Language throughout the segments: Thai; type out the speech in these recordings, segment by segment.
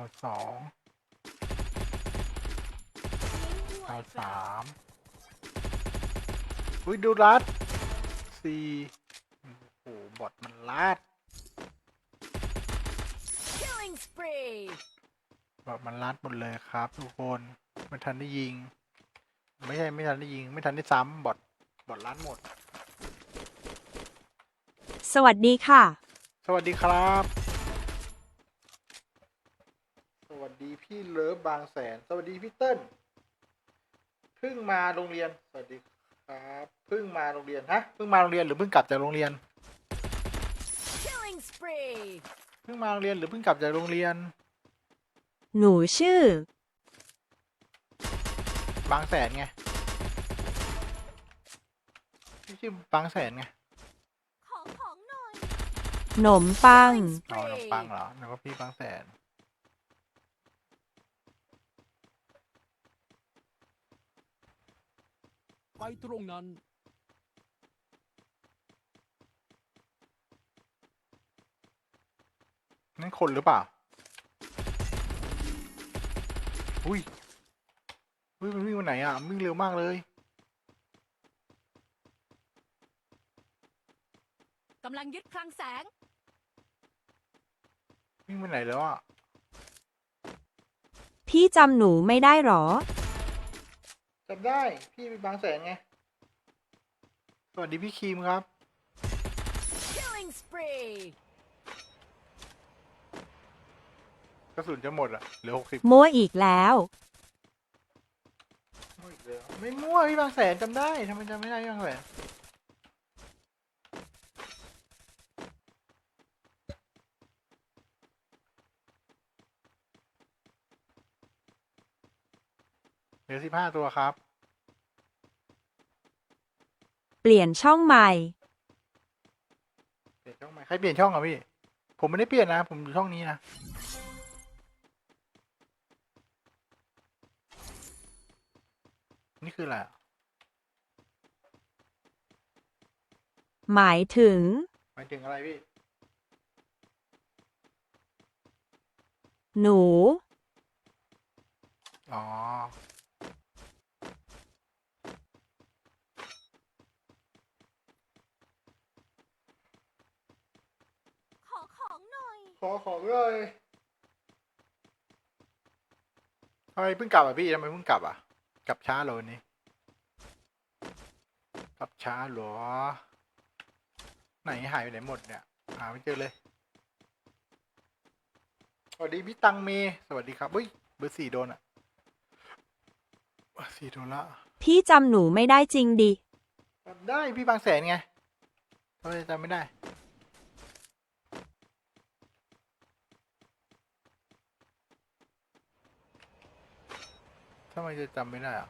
าวสองดาวสามอุ้ยดูรัดสี่โอ้โหบอทมันลัด Killing spree. บอทมันลัดหมดเลยครับ ทุกคนไม่ทันได้ยิง ไม่ใช่ไม่ทันได้ยิง ไม่ทันได้ซ้ำบอทบอทลัดหมด สวัสดีค่ะ สวัสดีครับ ส วัสดีพี่เลิฟบางแสน สวัสดีพี่เติ้ลเพิ่งมาโรงเรียน สวัสดีครับเพิ่งมาโรงเรียนฮะเพิ่งมาโรงเรียนหรือเพิ่งกลับจากโรงเรียน Killing spree. เพิ่งมาโรงเรียนหรือเพิ่งกลับจากโรงเรียน หนูชื่อ บางแสนไงพี่ชื่อบางแสนไงขอของหน่อย หนมปัง อ๋อน้องปังเหรอนึกว่าพี่บางแสน ไปตรงนั้น นั่นคนหรือเปล่า อุ้ยอุ้ยมันวิ่งไปไหนอะมันวิ่งเร็วมากเลย กำลังยึดคลังแสง วิ่งไปไหนแล้วอะ พี่จำหนูไม่ได้หรอ จำได้พี่เป็นบางแสนไง สวัสดีพี่ครีมครับ Killing spree. กระสุนจะหมดอะเหลือหกสิบมั่วอีกแล้ว ไม่มั่วพี่บางแสนจำได้ทำไมจำไม่ได้พี่บางแสน ลือสิบห้าตัวครับ เปลี่ยนช่องใหม่ เปลี่ยนช่องไหมใครเปลี่ยนช่องอะพี่ ผมไม่ได้เปลี่ยนนะ ผมอยู่ช่องนี้นะ นี่คืออะไรอะหมายถึง หมายถึงอะไรพี่ หนู อ๋อ ขอของหน่อย ขอของเลยทำไมเพิ่งกลับอะพี่ทำไมเพิ่งกลับอะ กลับช้าเหรอวันนี้ กลับช้าเหรอ ไหนหายไปไหนหมดเนี่ย หาไม่เจอเลย สวัสดีพี่ตังเมสวัสดีครับเฮ้ยเบอร์สี่โดนอะเบอร์สี่โดนละ พี่จำหนูไม่ได้จริงดิจำได้พี่บางแสนไงทำไมจำไม่ได้ำไมจะจำไม่ได้อะ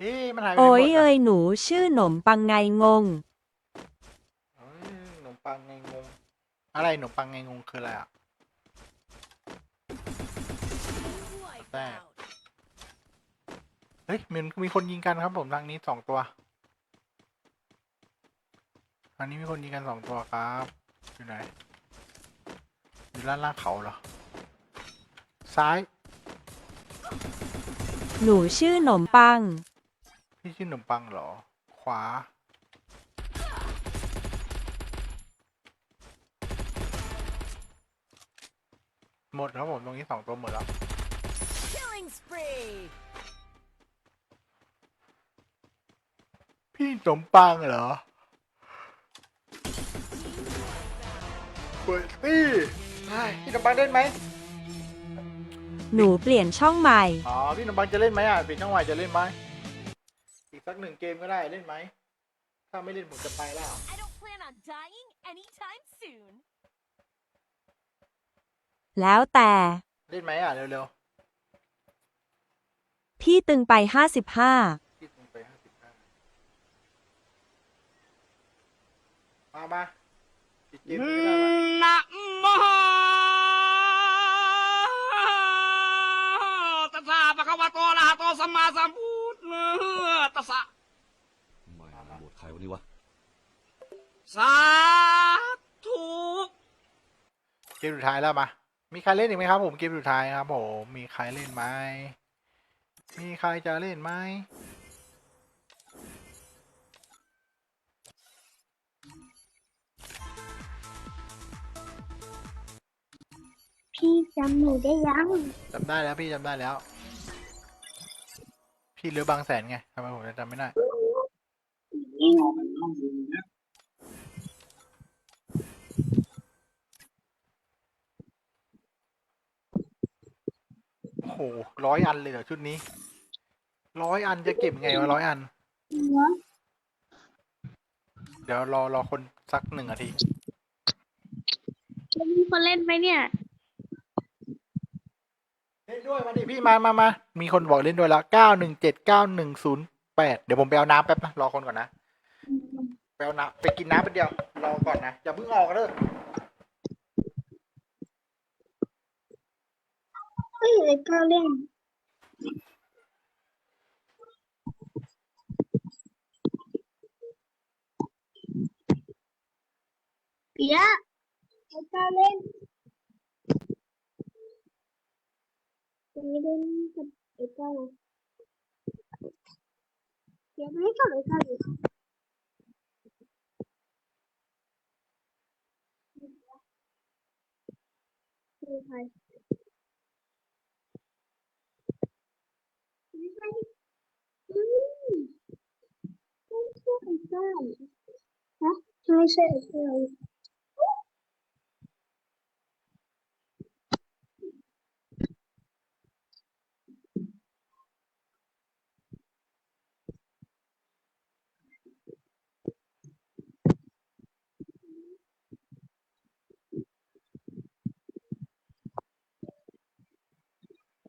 เอ๊ะมันหายไปไหนโอ้หมยดเอ้อะยหนูชื่อหนมปังไงงงเอ้ยขนมปังไงงง อะไรขนมปังไงงงคืออะไรอะ เฮ้ยมันมีคนยิงกันครับผมทางนี้สองตัวทางนี้มีคนยิงกันสองตัวครับ อยู่ไหน อยู่ด้านล่างเขาเหรอ ซ้าย หนูชื่อหนมปัง พี่ชื่อขนมปังเหรอ ขวา หมดครับผมตรงนี้สองตัวหมดแล้ว Killing spree. พี่ขนมปังเหรอเปิดตี้ใช่พี่ขนมปังเล่นไหมหนูเปลี่ยนช่องใหม่ อ๋อ พี่ขนมปังจะเล่นไหมอะปิดช่องวายจะเล่นไหมอีกสักหนึ่งเกมก็ได้เล่นไหม ถ้าไม่เล่นผมจะไปแล้ว I don't plan on dying anytime soon. แล้วแต่ เล่นไหมอะเร็วพี่ตึงไปห้าสิบห้า มามาอีกเกมไม่ะนโมตาสสะปะคะวะโตอะระหะโตสมมาสัมพุทธตาสสะไม่บวชใครวันนี้วะ สาธุเกมสุดท้ายแล้วมา มีใครเล่นอีกไหมครับผมเกมสุดท้ายครับผม มีใครเล่นไหมมีใครจะเล่นไหม พี่จำหนูได้ยังจำได้แล้วพี่จำได้แล้ว พี่เหลือบางแสนไงทำไมผมจะจำไม่ได้โอ้โหร้อยอันเลยเหรอชุดนี้ร้อยอันจะเก็บไงวะร้อยอันเนาะเดี๋ยวรอรอคนสักหนึ่งนาทีแล้วมีคนเล่นไหมเนี่ยเล่น ด้วยมาดิพี่มามามามีคนบอกเล่นด้วยแล้วเก้าหนึ่งเจ็ดเก้าหนึ่งศูนย์แปดเดี๋ยวผมไปเอาน้ำแป๊บนะรอคนก่อนนะไปเอาน้ำไปกินน้ำแป๊บเดียวรอก่อนนะอย่าเพิ่งออกกันเด้อเฮ้ยเลยก็เล่นเปียะไอ้ก้าเล่นจะไม่เก้าเลย เดี๋ยวไม่ให้กับไอ้ก้าอ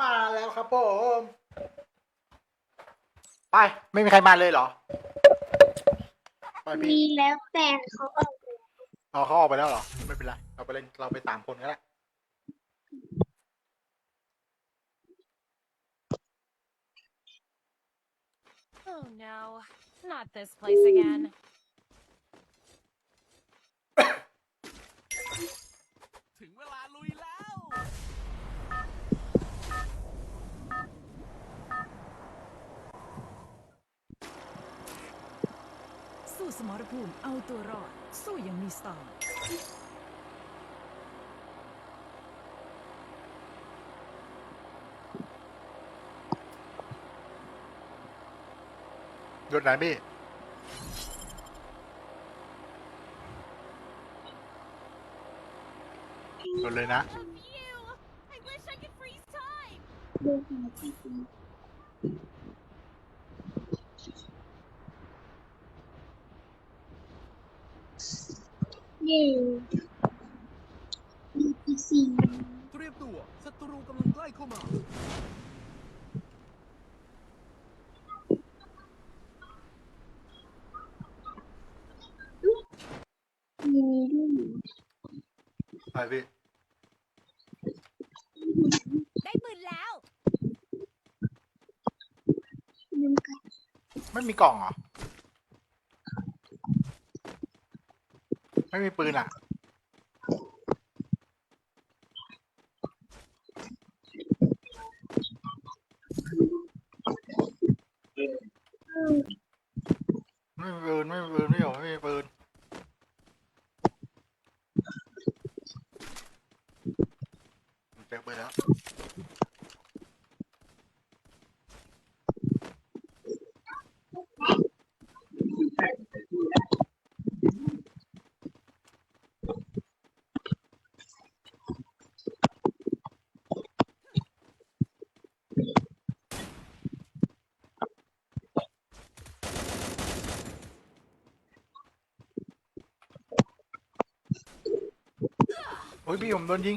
มาแล้วครับผม ไป ไม่มีใครมาเลยเหรอไปมีพี่แล้วแต่เขาออกเอาเขาออกไปแล้วเหรอ ไม่เป็นไร เราไปเล่น เราไปสามคนก็ได้ Oh no, not this place again. ถึงเวลาลุยแล้ว สู้สมรภูมิเอาตัวรอด สู้อยังมีสไตล์หยุดไหนพี่ หยุดเลยนะ A view! I wish I could freeze time! หาที่ดีเย่มีอีกสี่เตรียมตัวศัตรูกำลังใกล้เข้ามา มีด้วยไปพี่ได้ปืนแล้วน้ำกัดไม่มีกล่องเหรอ ไม่มีปืนอะ ไม่มีปืนไม่มีปืนไม่หรอกไม่มีปืน อ้ยพี่ผมโดนยิง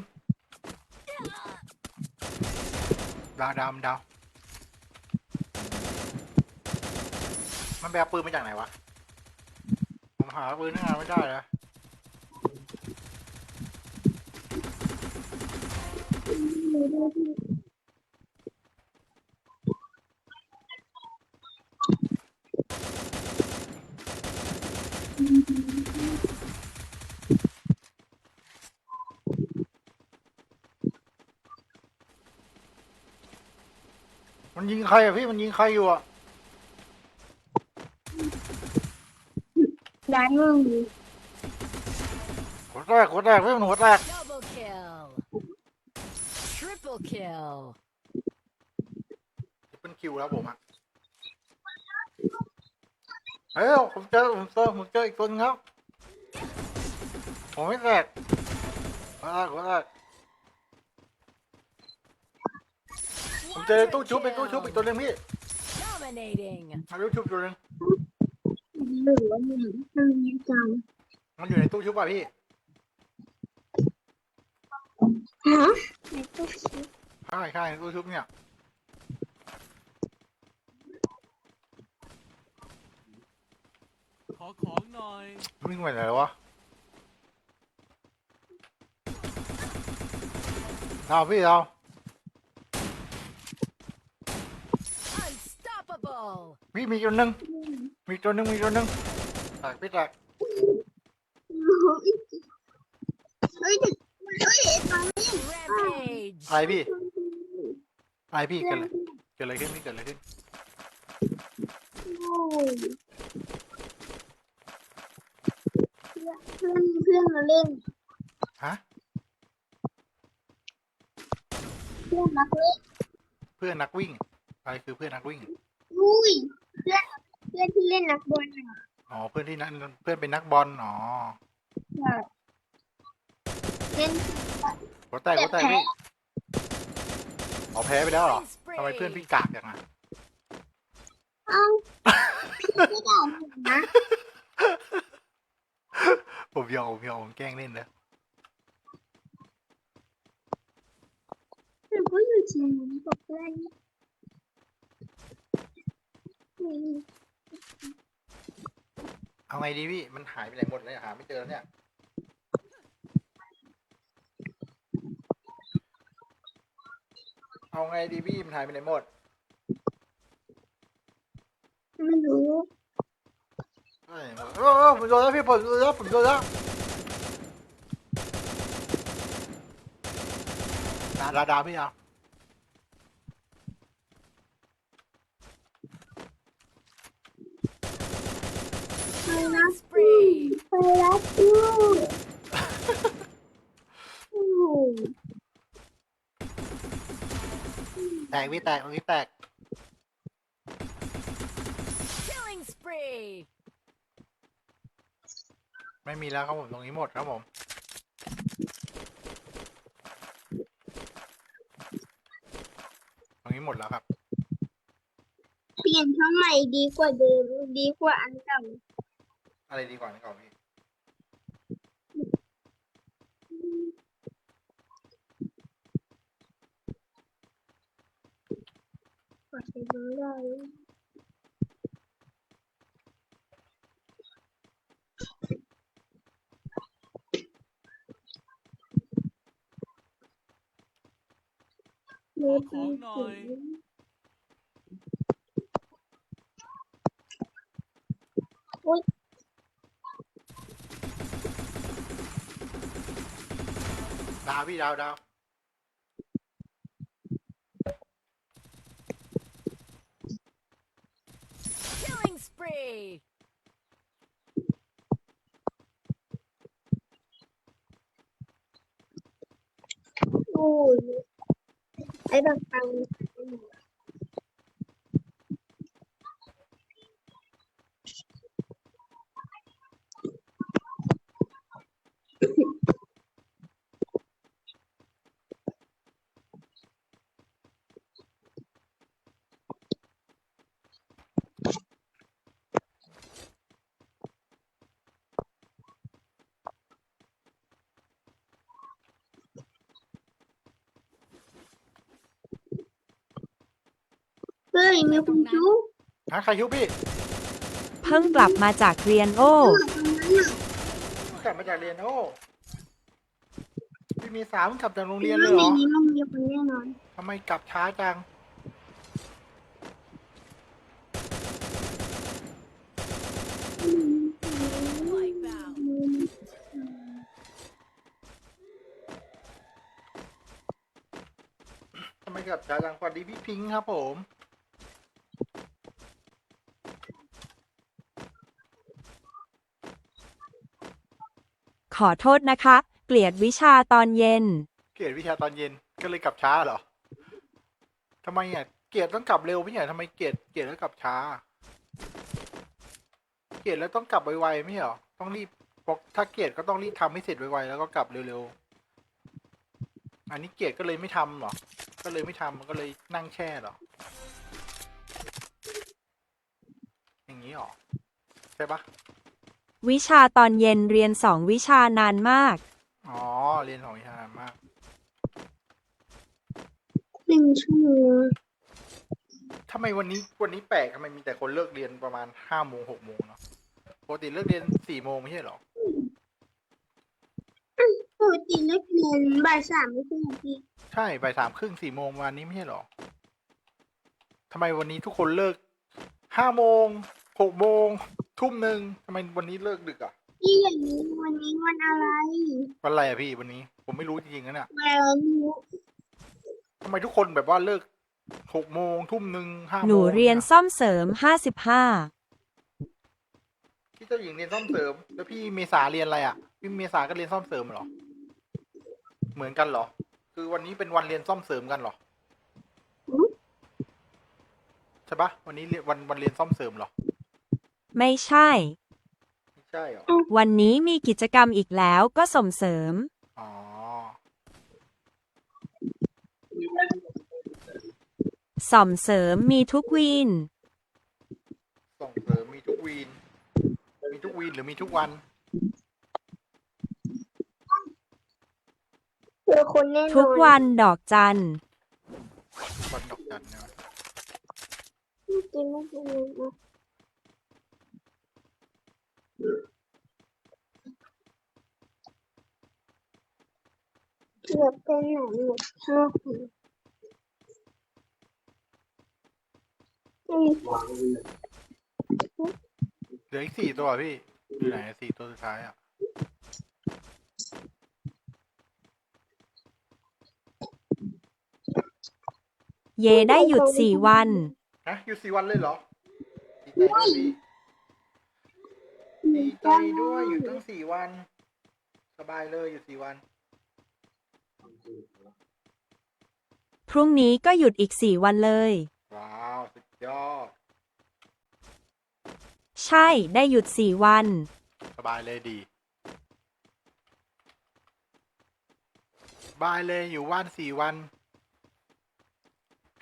ดาวดาวมันดาวมันแบกปืนมาจากไหนวะ ผมหาปืนทั้งานไม่ได้เลย มันยิงใครอะพี่มันยิงใครอยู่อะร้านมึงหัวแตกหัวแตกพี่มันหัวแตก Double kill. Triple kill. เป็นคิวแล้วผมอะเฮ้ยผมเจอผมเจอผมเจออีกตัวนึงแล้วผมไม่แตกหัวแตกหัวแตก ผมเจอในตู้ชุบเป็นตู้ชุบอีกตัวหนึงพี่ Dominating. มาตู้ชุบตัวหนึงหรือว่ามึงตึงจังมันอยู่ในตู้ชุบป่ะพี่ฮะในตู้ชิปใช่ใช่ในตู้ชุบเนี่ยขอของหน่อย วิ่งไปไหนแล้ววะเอาพี่เอา Unstoppable. พี่มีตัวหนึ่งมีตัวหนึ่งมีตัวหนึงแตกพี่แตกเฮ้ยเฮ้ยตอนนี้ Rampage. อะไรพี่อะไรพี่เกิดอะไรเกิดอะไรขึ้นพี่เกิดอะไรขึ้นโอ้ยเพื่อนเพื่อนมาเล่น ฮะเพื่อนนักเล่นเพื่อนนักวิ่งอะไรคือเพื่อนนักวิ่ง อุ้ยเพื่อนเพื่อนที่เล่นนักบอลอะอ๋อเพื่อนที่นักเพื่อนเป็นนักบอลอ๋อเล่นหัวแตกหัวแตกพี่อ๋อแพ้ไปแล้วเหรอ Killing ทำไมเพื่อน spree. พี่กากอย่างนั้นเอ้าไม่ด่าผมนะผมยอมผมยอมผมแกล้งเล่นนะหนูก็อยู่ทีมนี้กับเพื่อนอืม เอาไงดีพี่ มันหายไปไหนหมดเลยหาไม่เจอแล้วเนี่ย เอาไงดีพี่ มันหายไปไหนหมด ไม่รู้เอ้ยเออเออผมโดนแล้วพี่ผมโดนแล้วผมโดนแล้วดาดาดาพี่เอา ไปรัก Spree. ไปรักกูโอ้โห แตกพี่แตกตรงนี้แตก Killing spree. ไม่มีแล้วครับผมตรงนี้หมดครับผม ตรงนี้หมดแล้วครับ เปลี่ยนช่องใหม่ดีกว่าเดิมดีกว่าอันเก่าอะไรดีกว่านี้ก่อนพี่ กว่าจะรู้ได้เล็บมีสีดาวพี่ดาวดาว Killing spree. ไอ้ไอ้บบฟัง เฮ้ยมีคุณจุ๊บฮะใครคิวพี่เพิ่งกลับมาจากเรียนโอ้ตรงนั้นน่ะกลับมาจากเรียนโอ้พี่มีสามกลับจากโรงเรียนในเลยเหรอนี้มันมีคนแน่นอนทำไมกลับช้าจัง Wipeout. ทำไมกลับช้าจังสวัสดีพี่พิงค์ครับผม ขอโทษนะคะ เกลียดวิชาตอนเย็น เกลียดวิชาตอนเย็นก็เลยกลับช้าเหรอทำไมอะเกลียดต้องกลับเร็วไม่ใช่เหรอทำไมเกลียดเกลียดแล้วกลับช้า เกลียดแล้วต้องกลับไวๆไม่เหรอต้องรีบบอกถ้าเกลียดก็ต้องรีบทำให้เสร็จไวๆแล้วก็กลับเร็วๆอันนี้เกลียดก็เลยไม่ทำเหรอก็เลยไม่ทำมันก็เลยนั่งแช่เหรออย่างนี้หรอใช่ปะ วิชาตอนเย็นเรียนสองวิชานานมาก อ๋อ เรียนของวิชานานมาก หนึ่งชั่วโมงทำไมวันนี้วันนี้แปลกทำไมมีแต่คนเลิกเรียนประมาณห้าโมงหกโมงเนาะปกติเลิกเรียนสี่โมงไม่ใช่เหรอ ปกติเลิกเรียนบ่ายสามไม่ใช่เหรอพี่ใช่บ่ายสามครึ่งสี่โมงวันนี้ไม่ใช่เหรอทำไมวันนี้ทุกคนเลิกห้าโมงหกโมง ทุ่มหนึ่งทำไมวันนี้เลิกดึกอะพี่อย่างนี้วันนี้วันอะไรวันอะไรอะพี่วันนี้ ผมไม่รู้จริงๆนะเนี่ยวันอะไรไม่รู้ทำไมทุกคนแบบว่าเลิกหกโมงทุ่มหนึ่งห้าโมงหนูเรียนซ่อมเสริม55พี่เจ้าหญิงเรียนซ่อมเสริม แล้วพี่เมษาเรียนอะไรอะพี่เมษาก็เรียนซ่อมเสริมเหรอ เหมือนกันเหรอ คือวันนี้เป็นวันเรียนซ่อมเสริมกันเหรอใช่ปะวันนี้เรียนวันวันเรียนซ่อมเสริมเหรอ ไม่ใช่ ไม่ใช่เหรอ วันนี้มีกิจกรรมอีกแล้วก็ส่งเสริม อ๋อ ส่อมเสริมมีทุกวีน ส่งเสริมมีทุกวีน มีทุกวีนหรือมีทุกวัน เจอคนแน่นอนทุกวันดอกจัน วันดอกจันใช่ไหมไม่กินไม่กินเลยนะ เกือบเป็นไหนหมดชอบอืมเหลืออีกสี่ตัวพี่อยู่ไหนสี่ตัวสุดท้ายอะเยได้หยุดสี่วัน ฮะอยู่สี่วันเลยเหรอดีใจด้วยพี่ ดีใจด้วยอยู่ตั้งสี่วัน สบายเลยอยู่สี่วัน พรุ่งนี้ก็หยุดอีกสี่วันเลย ว้าว สุดยอด ใช่ได้หยุดสี่วัน สบายเลยดี สบายเลยอยู่ว่านสี่วัน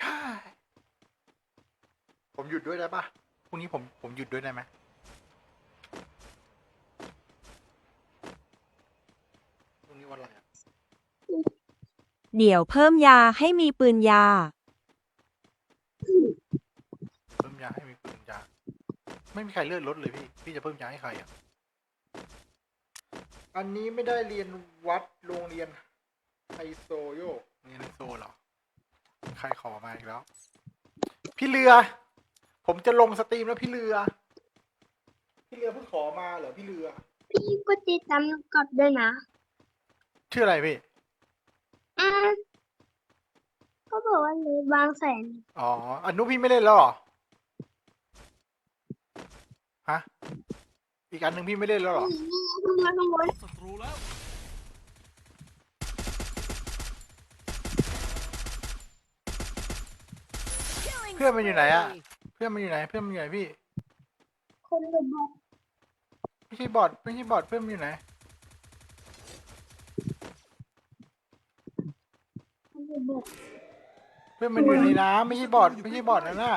ฮ่าผมหยุดด้วยได้ปะพรุ่งนี้ผมผมหยุดด้วยได้ไหมพรุ่งนี้ วันอะไรอะเดี๋ยวเพิ่มยาให้มีปืนยา เพิ่มยาให้มีปืนยา ไม่มีใครเลื่อนรถเลยพี่ พี่จะเพิ่มยาให้ใครอะ อันนี้ไม่ได้เรียนวัดโรงเรียนไฮโซโยกเรียนไฮโซเหรอ ใครขอมาอีกแล้ว พี่เรือ ผมจะลงสตรีมแล้วพี่เรือ พี่เรือเพิ่งขอมาเหรอพี่เรือ พี่ก็ติดตามกลับด้วยนะ ชื่ออะไรพี่ อืมก็บอกว่าเลยบางแสนอ๋ออันนู้นพี่ไม่เล่นแล้วเหรอ ฮะ อีกอันหนึ่งพี่ไม่เล่นแล้วเหรอ นี่นี่ขึ้นมาข้างบนศัตรูแล้ว Killing เพื่อนมันอยู่ไหนอะ spree. เพื่อนมันอยู่ไหน เพื่อนมันอยู่ไหนพี่ คนเลยบอกไม่ใช่บอทไม่ใช่บอทเพื่อนมันอยู่ไหน คน เลยบอกเพื่อนมันอยู่ในน้ำไม่ใช่บอทไม่ใช่บอทนะน่ะ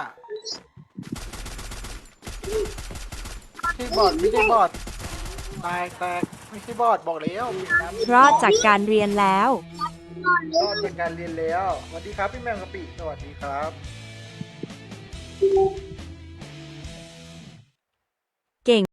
ไม่ใช่บอทไม่ใช่บอทแตกแตกไม่ใช่บอทบอกแล้วอยู่ในน้ำ รอดจากการเรียนแล้วนอนเลรอยดจากการเรียนแล้วสวัสดีครับพี่แมงกะปิสวัสดีครับ เก่ง